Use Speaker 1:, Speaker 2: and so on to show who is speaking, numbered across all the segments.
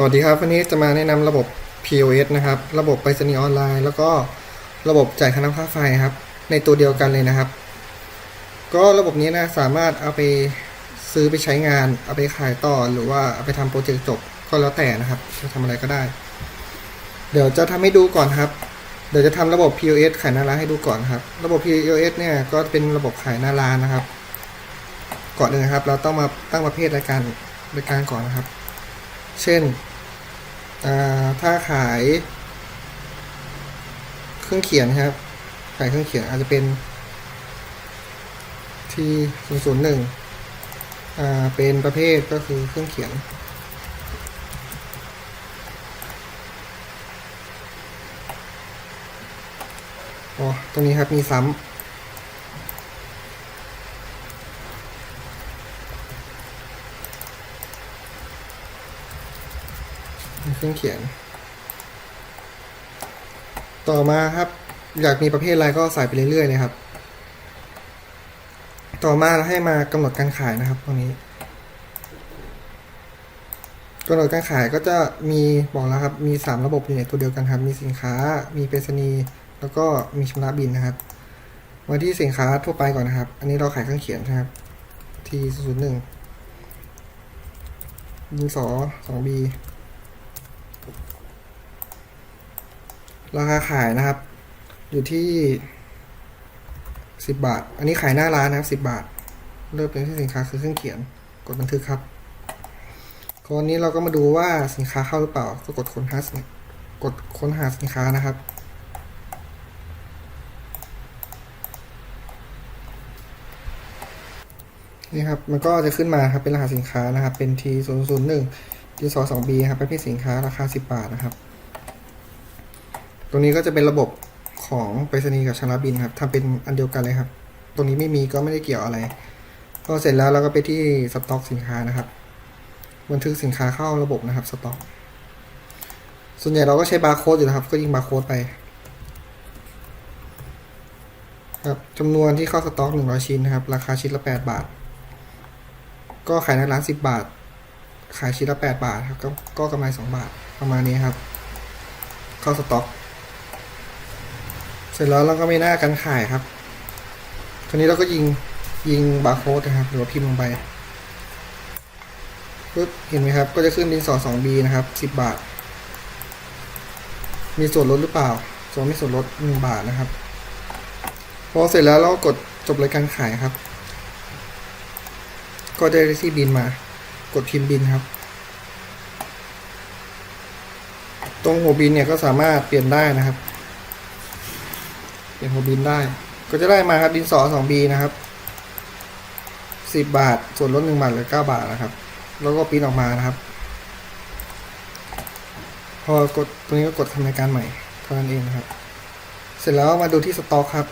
Speaker 1: สวัสดีครับ วันนี้จะมาแนะนำระบบ POS นะครับ ระบบไปรษณีย์ออนไลน์ แล้วก็ระบบจ่ายค่าน้ำค่าไฟครับ ในตัวเดียวกันเลยนะครับ ก็ระบบนี้นะสามารถเอาไปซื้อไปใช้งาน เอาไปขายต่อหรือว่าเอาไปทำโปรเจกต์จบก็แล้วแต่นะครับจะทำอะไรก็ได้ เดี๋ยวจะทำให้ดูก่อนครับ เดี๋ยวจะทำระบบ POS ขายหน้าร้านให้ดูก่อนครับ ระบบ POS เนี่ยก็เป็นระบบขายหน้าร้านนะครับ ก่อนหนึ่งครับ เราต้องมาตั้งประเภทรายการรายการก่อนนะครับ เช่น ถ้าขายเครื่องเขียนครับ ขายเครื่องเขียนอาจจะเป็นที่ศูนย์ศูนย์หนึ่งเป็นประเภทก็คือเครื่องเขียน อ๋อ ตรงนี้ครับมีซ้ำ เครื่องเขียน ต่อมาครับ อยากมีประเภทอะไรก็ใส่ไปเรื่อยๆเลยครับ ต่อมาให้มากำหนดการขายนะครับตรงนี้กำหนดการขายก็จะมีบอกแล้วครับ มีสามระบบอยู่ในตัวเดียวกันครับ มีสินค้า มีไปรษณีแล้วก็มีชำระบินนะครับ มาที่สินค้าทั่วไปก่อนนะครับ อันนี้เราขายเครื่องเขียนนะครับทีศูนย์หนึ่งยิงสอสองบี ราคาขายนะครับ อยู่ที่สิบบาท อันนี้ขายหน้าร้านนะครับสิบบาท เริ่มเป็นที่สินค้าคือเครื่องเขียน กดบันทึกครับคราวนี้เราก็มาดูว่าสินค้าเข้าหรือเปล่า ก็กดค้นหาสินกดค้นหาสินค้านะครับ นี่ครับ มันก็จะขึ้นมาครับ เป็นรหัสสินค้านะครับ เป็น T 0 0 1 T 2 2 B ครับ ประเภทสินค้าราคา 10 บาทนะครับ ตรงนี้ก็จะเป็นระบบของไปรษณีย์กับชำระบินครับทำเป็นอันเดียวกันเลยครับ ตรงนี้ไม่มีก็ไม่ได้เกี่ยวอะไรพอเสร็จแล้วเราก็ไปที่สต็อกสินค้านะครับ บันทึกสินค้าเข้าระบบนะครับสต็อก ส่วนใหญ่เราก็ใช้บาร์โค้ดอยู่นะครับ ก็ยิงบาร์โค้ดไป ครับจำนวนที่เข้าสต็อก100ชิ้นนะครับ ราคาชิ้นละ8บาท ก็ขายในร้าน10บาท ขายชิ้นละ8บาทครับ ก็กำไร2บาทประมาณนี้ครับ เข้าสต็อก สร็จแล้วเราก็มีหน้าการขายครับคราวนี้เราก็ยิงยิงบาร์โค้ดนะครับ หรือว่าพิมพ์ลงไปปึ๊บเห็นไหมครับ ก็จะขึ้นดินสอ 2B นะครับ 10 บาท มีส่วนลดหรือเปล่า ส่วนไม่ส่วนลด 1 บาทนะครับ พอเสร็จแล้วเราก็กดจบรายการขายครับ ก็ได้ที่บินมา กดพิมพ์บินครับ ตรงหัวบินเนี่ยก็สามารถเปลี่ยนได้นะครับ เปลี่ยนหัวบินได้ ก็จะได้มาครับดินสอ 2B นะครับ 10 บาท ส่วนลด1บาทเหลือ 9 บาทนะครับ แล้วก็ปริ้นออกมานะครับ พอกดตรงนี้ก็กดทำรายการใหม่เท่านั้นเองนะครับ เสร็จแล้วมาดูที่สต็อกครับ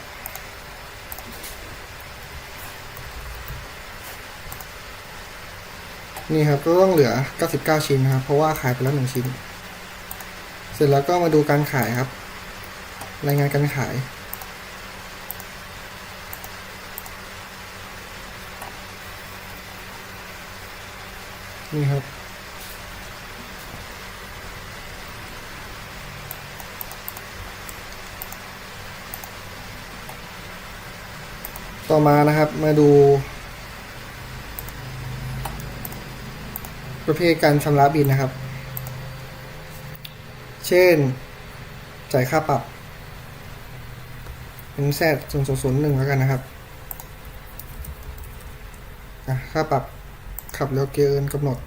Speaker 1: นี่ครับก็ต้องเหลือ 99 ชิ้นนะครับ เพราะว่าขายไปแล้วหนึ่งชิ้น เสร็จแล้วก็มาดูการขายครับ รายงานการขาย นี่ครับ ต่อมานะครับมาดู ประเภทการชำระบินนะครับ เช่น จ่ายค่าปรับ เป็นแซดศูนย์ศูนย์หนึ่งแล้วกันนะครับค่าปรับ ขับเร็วเกินกำหนด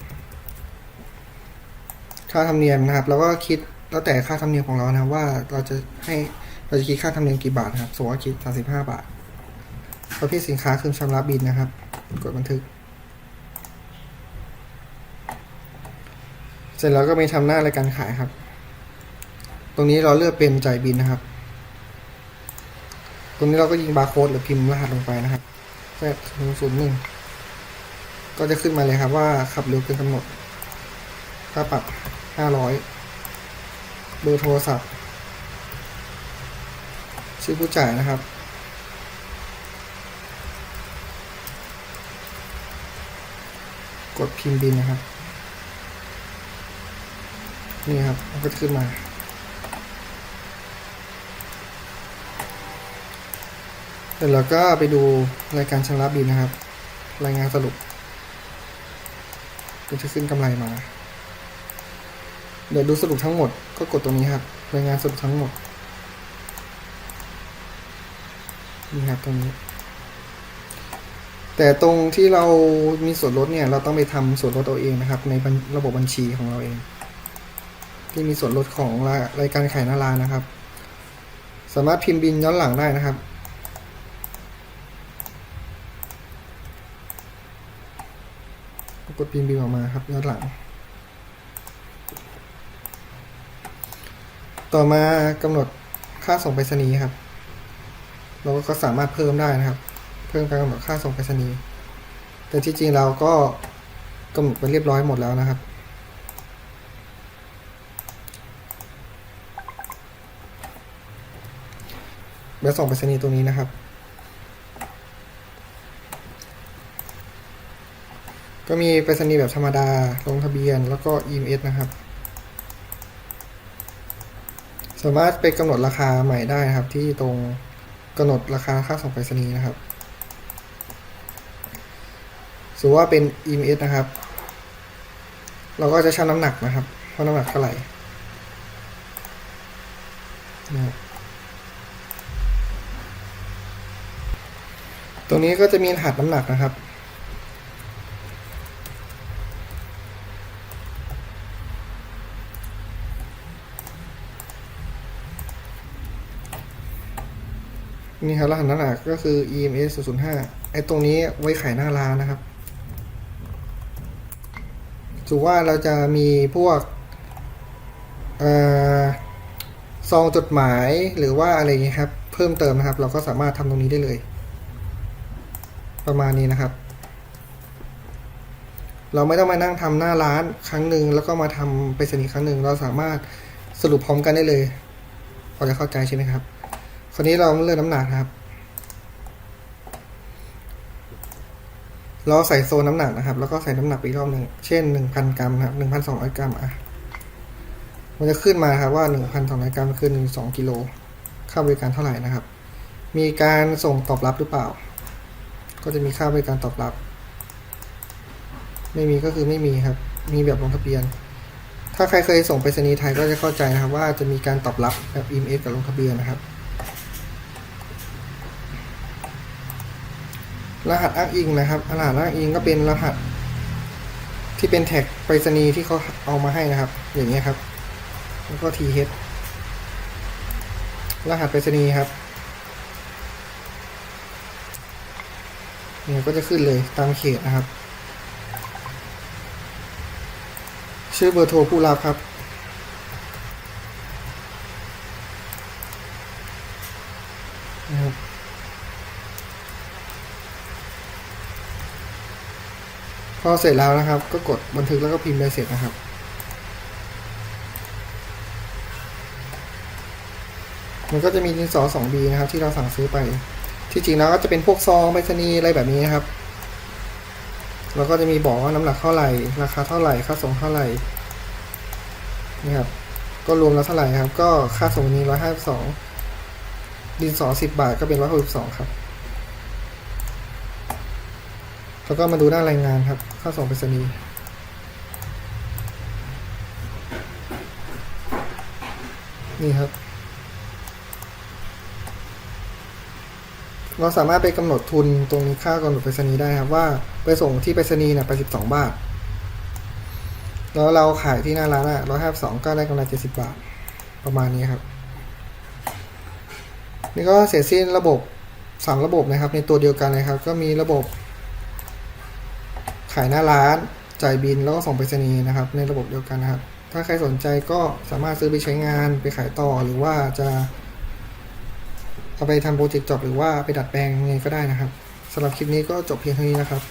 Speaker 1: ค่าธรรมเนียมนะครับ แล้วก็คิดแล้วแต่ค่าธรรมเนียมของเรานะครับว่าเราจะให้เราจะคิดค่าธรรมเนียมกี่บาทนะครับสมมติว่าคิดสามสิบห้าบาทประเภทสินค้าคือชำระบินนะครับ กดบันทึก เสร็จแล้วก็ไปทำหน้ารายการขายครับ ตรงนี้เราเลือกเป็นจ่ายบินนะครับ ตรงนี้เราก็ยิงบาร์โค้ดหรือพิมพ์รหัสลงไปนะครับแซดศูนย์ศูนย์หนึ่ง ก็จะขึ้นมาเลยครับว่าขับเร็วเกินกำหนดค่าปรับห้าร้อยเบอร์โทรศัพท์ ชื่อผู้จ่ายนะครับ กดพิมพ์บินนะครับ นี่ครับมันก็ขึ้นมาเดี๋ยวเราก็ไปดูรายการชำระบินนะครับ รายงานสรุป ก็จะขึ้นกำไรมา เดี๋ยวดูสรุปทั้งหมดก็กดตรงนี้ครับรายงานสรุปทั้งหมดนี่ครับตรงนี้ แต่ตรงที่เรามีส่วนลดเนี่ย เราต้องไปทำส่วนลดเอาเองนะครับ ในระบบบัญชีของเราเอง ที่มีส่วนลดของรายรายการขายหน้าร้านนะครับ สามารถพิมพ์บินย้อนหลังได้นะครับ กดพิมพ์บินออกมาครับย้อนหลัง ต่อมากำหนดค่าส่งไปรษณีย์ครับ เราก็สามารถเพิ่มได้นะครับ เพิ่มการกำหนดค่าส่งไปรษณีย์แต่ที่จริงเราก็กำหนดไปเรียบร้อยหมดแล้วนะครับแบบส่งไปรษณีย์ตรงนี้นะครับ ก็มีไปรษณีย์แบบธรรมดา ลงทะเบียน แล้วก็ EMS นะครับ สามารถไปกำหนดราคาใหม่ได้นะครับ ที่ตรงกำหนดราคาค่าส่งไปรษณีย์นะครับสมมติว่าเป็น EMS นะครับ เราก็จะชั่งน้ำหนักนะครับว่าน้ำหนักเท่าไหร่นะตรงนี้ก็จะมีรหัสน้ำหนักนะครับ นี่ครับรหัสน้ำหนักก็คือ EMS 005ไอ้ตรงนี้ไว้ขายหน้าร้านนะครับถือว่าเราจะมีพวกอซองจดหมายหรือว่าอะไรอย่างนี้ยครับ เพิ่มเติมนะครับ เราก็สามารถทำตรงนี้ได้เลย ประมาณนี้นะครับ เราไม่ต้องมานั่งทำหน้าร้านครั้งหนึ่งแล้วก็มาทำไปรษณีย์ครั้งหนึ่งเราสามารถสรุปพร้อมกันได้เลยพอจะเข้าใจใช่ไหมครับ คราวนี้เราเลือกน้ำหนักครับ เราใส่โซนน้ำหนักนะครับ แล้วก็ใส่น้ำหนักอีกรอบหนึ่ง เช่นหนึ่งพันกรัมนะครับหนึ่งพันสองร้อยกรัมอะ มันจะขึ้นมาครับว่าหนึ่งพันสองร้อยกรัมคือหนึ่งสองกิโล ค่าบริการเท่าไหร่นะครับ มีการส่งตอบรับหรือเปล่า ก็จะมีค่าบริการตอบรับ ไม่มีก็คือไม่มีครับ มีแบบลงทะเบียนถ้าใครเคยส่งไปรษณีย์ไทยก็จะเข้าใจนะครับว่าจะมีการตอบรับแบบ EMS กับลงทะเบียนนะครับ รหัสอ้างอิงนะครับรหัสอ้างอิงก็เป็นรหัส ที่เป็นแท็กไปรษณีย์ที่เขาเอามาให้นะครับ อย่างเงี้ยครับ แล้วก็ th รหัสไปรษณีย์ครับเนี่ยก็จะขึ้นเลยตามเขตนะครับ ชื่อเบอร์โทรผู้รับครับนะครับ อเสร็จแล้วนะครับ ก็กดบันทึกแล้วก็พิมพ์ใบเสร็จนะครับ มันก็จะมีดินสอ 2B นะครับ ที่เราสั่งซื้อไป ที่จริงแล้วก็จะเป็นพวกซองไปรษณีย์อะไรแบบนี้นะครับ แล้วก็จะมีบอกว่าน้ำหนักเท่าไหร่ ราคาเท่าไหร่ ค่าส่งเท่าไหร่นี่ครับ ก็รวมแล้วเท่าไหร่ครับ ก็ค่าส่งนี้ร้อยห้าสองดินสอสิบบาทก็เป็นร้อยหกสิบสองครับ แล้วก็มาดูหน้ารายงานครับ ค่าส่งไปรษณีย์นี่ครับ เราสามารถไปกำหนดทุนตรงนี้ค่ากำหนดไปรษณีย์ได้ครับว่าไปส่งที่ไปรษณีย์เนี่ยไปสิบสองบาท แล้วเราขายที่หน้าร้านอะร้อยห้าสองก็ได้กำไรเจ็ดสิบบาท ประมาณนี้ครับ นี่ก็เสร็จสิ้นระบบสามระบบนะครับ ในตัวเดียวกันเลยครับ ก็มีระบบ ขายหน้าร้าน จ่ายบินแล้วก็ส่งไปรษณีย์นะครับ ในระบบเดียวกันนะครับ ถ้าใครสนใจก็สามารถซื้อไปใช้งานไปขายต่อหรือว่าจะเอาไปทำโปรเจกต์จบหรือว่าไปดัดแปลงยังไงก็ได้นะครับสำหรับคลิปนี้ก็จบเพียงเท่านี้นะครับ